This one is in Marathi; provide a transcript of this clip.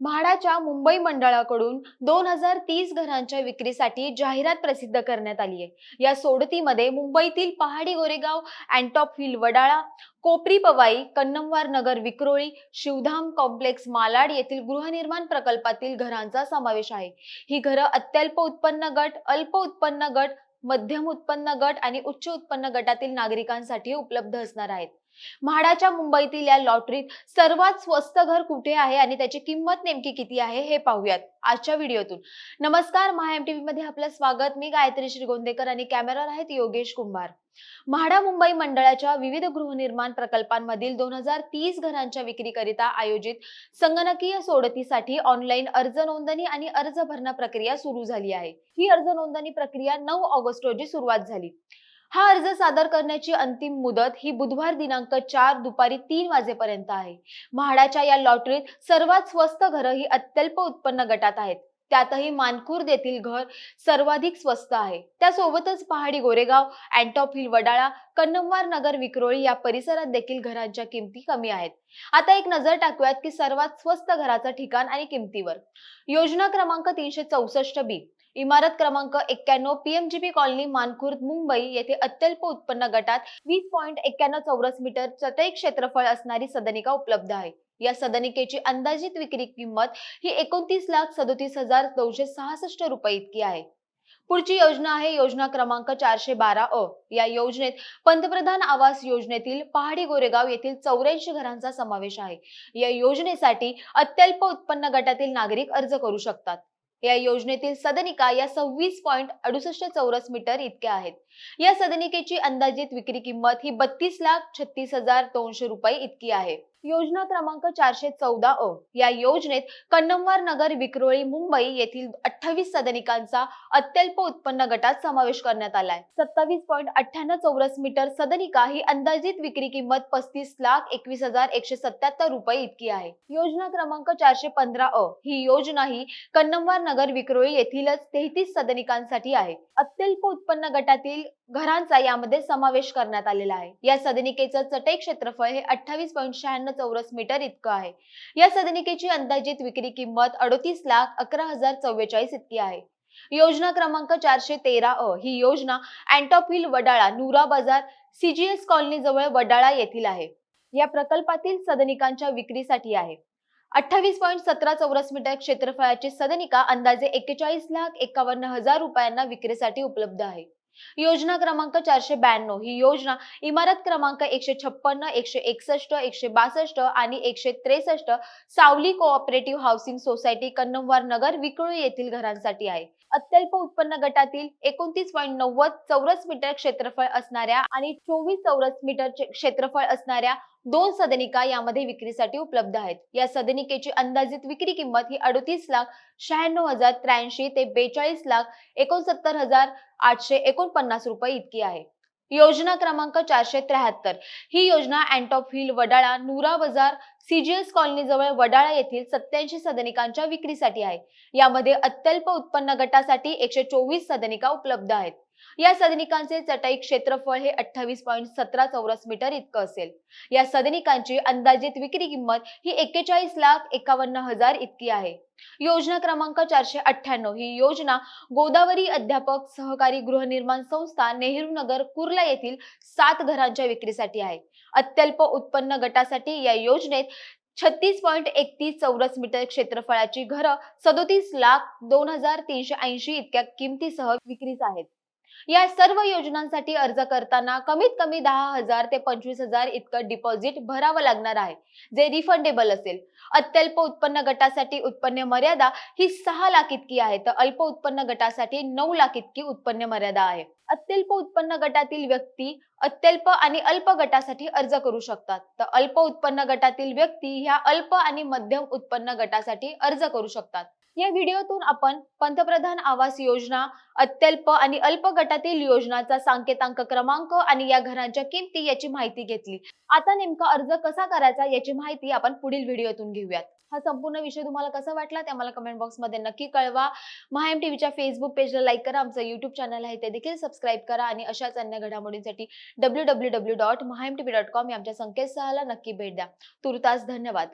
म्हाडाच्या मुंबई मंडळाकडून दोन हजार तीस घरांच्या विक्रीसाठी जाहिरात प्रसिद्ध करण्यात आली आहे. या सोडतीमध्ये मुंबईतील Pahadi Goregaon Antop Hill Wadala Kopri Powai Kannamwar Nagar Vikhroli Shivdham complex Malad येथील गृहनिर्माण प्रकल्पातील घरांचा समावेश आहे. ही घरं अत्यल्प उत्पन्न गट अल्प उत्पन्न गट मध्यम उत्पन्न गट आणि उच्च उत्पन्न गटातील नागरिकांसाठी उपलब्ध असणार आहेत. म्हाडाच्या मुंबईतील या लॉटरीत सर्वात स्वस्त घर कुठे आहे आणि त्याची किंमत नेमकी किती आहे हे पाहूयात आजच्या व्हिडिओतून. नमस्कार महाएम टीव्ही मध्ये आपलं स्वागत. मी गायत्री श्रीगोंदेकर आणि कॅमेरा आहेत योगेश कुंभार. म्हाडा मुंबई मंडळाच्या विविध गृहनिर्माण प्रकल्पांमधील दोन हजार तीस घरांच्या विक्रीकरिता आयोजित संगणकीय सोडतीसाठी ऑनलाईन अर्ज नोंदणी आणि अर्ज भरणा प्रक्रिया सुरू झाली आहे. ही अर्ज नोंदणी प्रक्रिया नऊ ऑगस्ट रोजी सुरुवात झाली. हा अर्ज सादर करण्याची अंतिम मुदत ही बुधवार दिनांक चार दुपारी तीन वाजेपर्यंत आहे. म्हाडाच्या या लॉटरीत सर्वात स्वस्त घरं ही अत्यल्प उत्पन्न गटात आहेत. त्यातही मानखुर्द येथील घर सर्वाधिक स्वस्त आहे. त्यासोबतच पहाडी गोरेगाव अँटॉप हिल वडाळा कन्नमवार नगर विक्रोळी या परिसरात देखील घरांच्या किमती कमी आहेत. आता एक नजर टाकूयात की सर्वात स्वस्त घराचं ठिकाण आणि किमतीवर. योजना क्रमांक तीनशे चौसष्ट बी. इमारत क्रमांक एक्क्याण्णव पीएमजीपी कॉलनी मानखुर्द मुंबई येथे अत्यल्प उत्पन्न गटात वीस पॉईंट एक्क्याण्णव चौरस मीटर चटई क्षेत्रफळ असणारी सदनिका उपलब्ध आहे. या सदनिकेची अंदाजित विक्री किंमत ही एकोणतीस लाख सदोतीस हजार दोनशे सहासष्ट रुपये इतकी आहे. पुढची योजना आहे योजना क्रमांक चारशे बारा अ. या योजनेत पंतप्रधान आवास योजनेतील पहाडी गोरेगाव येथील चौऱ्याऐंशी घरांचा समावेश आहे. या योजनेसाठी अत्यल्प उत्पन्न गटातील नागरिक अर्ज करू शकतात. या योजनेतील सदनिका या सव्वीस पॉईंट अडुसष्ट चौरस मीटर इतक्या आहेत. या सदनिकेची अंदाजित विक्री किंमत ही बत्तीस लाख छत्तीस हजार दोनशे रुपये इतकी आहे. योजना क्रमांक चारशे चौदा अ. या योजनेत कन्नमवार नगर विक्रोळी मुंबई येथील अठ्ठावीस सदनिकांचा अत्यल्प उत्पन्न गटात समावेश करण्यात आलाय. सत्तावीस पॉईंट अठ्ठ्याण्णव चौरस मीटर सदनिका ही अंदाजित विक्री किंमत पस्तीस लाख एकवीस हजार एकशे सत्याहत्तर रुपये इतकी आहे. योजना क्रमांक चारशे पंधरा अ. ही योजना ही कन्नमवार नगर विक्रोळी येथीलच तेहतीस सदनिकांसाठी आहे. अत्यल्प उत्पन्न गटातील घरांचा यामध्ये समावेश करण्यात आलेला आहे. या सदनिकेचं चटई क्षेत्रफळ हे अठ्ठावीस पॉईंट शहाण्णव चौरस मीटर इतकं आहे. या सदनिकेची अंदाजित विक्री किंमत अडतीस लाख अकरा हजार चव्वेचाळीस इतकी आहे. योजना क्रमांक चारशे तेरा अ ही योजना अँटॉप हिल वडाळा नुरा बाजार सीजीएस कॉलनी जवळ वडाळा येथील आहे. या प्रकल्पातील सदनिकांच्या विक्रीसाठी आहे. अठ्ठावीस पॉईंट सतरा चौरस मीटर क्षेत्रफळाची सदनिका अंदाजे एक्केचाळीस लाख एकावन्न हजार रुपयांना विक्रीसाठी उपलब्ध आहे. योजना क्रमांक चारशे ब्याण्णव. ही योजना इमारत क्रमांक एकशे छप्पन्न एकशे एकसष्ट एकशे बासष्ट आणि एकशे त्रेसष्ट Savli cooperative housing society Kannamwar Nagar विकळू येथील घरांसाठी आहे. अत्यल्प उत्पन्न गटातील एकोणतीस पॉईंट नव्वद चौरस मीटर क्षेत्रफळ असणाऱ्या आणि चोवीस चौरस मीटर चे- क्षेत्रफळ असणाऱ्या दोन सदनिका यामध्ये विक्रीसाठी उपलब्ध आहेत. या सदनिकेची अंदाजित विक्री किंमत ही अडतीस लाख शहाण्णव हजार त्र्याऐंशी ते बेचाळीस लाख एकोणसत्तर हजार आठशे एकोणपन्नास रुपये इतकी आहे. योजना क्रमांक चारशे त्र्याहत्तर. ही योजना अँटॉप हिल वडाळा नुरा बाजार सीजीएस कॉलनी जवळ वडाळा येथील सत्याऐंशी सदनिकांच्या विक्रीसाठी आहे. यामध्ये अत्यल्प उत्पन्न गटासाठी एकशे चोवीस सदनिका उपलब्ध आहेत. या सदनिकांचे चटाई क्षेत्रफळ हे अठ्ठावीस पॉईंट सतरा चौरस मीटर इतकं असेल. या सदनिकांची अंदाजित विक्री किंमत ही एक्केचाळीस लाख एकावन्न हजार इतकी आहे. योजना क्रमांक चारशे अठ्ठ्याण्णव ही योजना गोदावरी अध्यापक सहकारी गृहनिर्माण संस्था नेहरू नगर कुर्ला येथील सात घरांच्या विक्रीसाठी आहे. अत्यल्प उत्पन्न गटासाठी या योजनेत छत्तीस पॉईंट एकतीस चौरस मीटर क्षेत्रफळाची घरं सदोतीस लाख दोन हजार तीनशे ऐंशी इतक्या किमतीसह विक्रीस आहेत. या सर्व योजनांसाठी अर्ज करताना कमीत कमी दहा हजार ते पंचवीस हजार इतकं डिपॉझिट भरावं लागणार आहे. जे रिफंडेबल असेल. अत्यल्प उत्पन्न गटासाठी उत्पन्न मर्यादा ही सहा लाख इतकी आहे तर अल्प उत्पन्न गटासाठी नऊ लाख इतकी उत्पन्न मर्यादा आहे. अत्यल्प उत्पन्न गटातील व्यक्ती अत्यल्प आणि अल्प गटासाठी अर्ज करू शकतात. तर अल्प उत्पन्न गटातील व्यक्ती ह्या अल्प आणि मध्यम उत्पन्न गटासाठी अर्ज करू शकतात. या व्हिडिओतून आपण पंतप्रधान आवास योजना अत्यल्प आणि अल्प गटातील योजनाचा सांकेतांक क्रमांक आणि या घरांच्या किमती याची माहिती घेतली. आता नेमका अर्ज कसा करायचा याची माहिती आपण पुढील व्हिडिओतून घेऊयात. हा संपूर्ण विषय तुम्हाला कसा वाटला ते आम्हाला कमेंट बॉक्समध्ये नक्की कळवा. महाएम टीव्हीच्या फेसबुक पेजला लाईक करा आमचं युट्यूब चॅनल आहे ते देखील सबस्क्राईब करा आणि अशाच अन्य घडामोडींसाठी W W W dot Maha M TV dot com या आमच्या संकेतस्थळाला नक्की भेट द्या. तुर्तास धन्यवाद.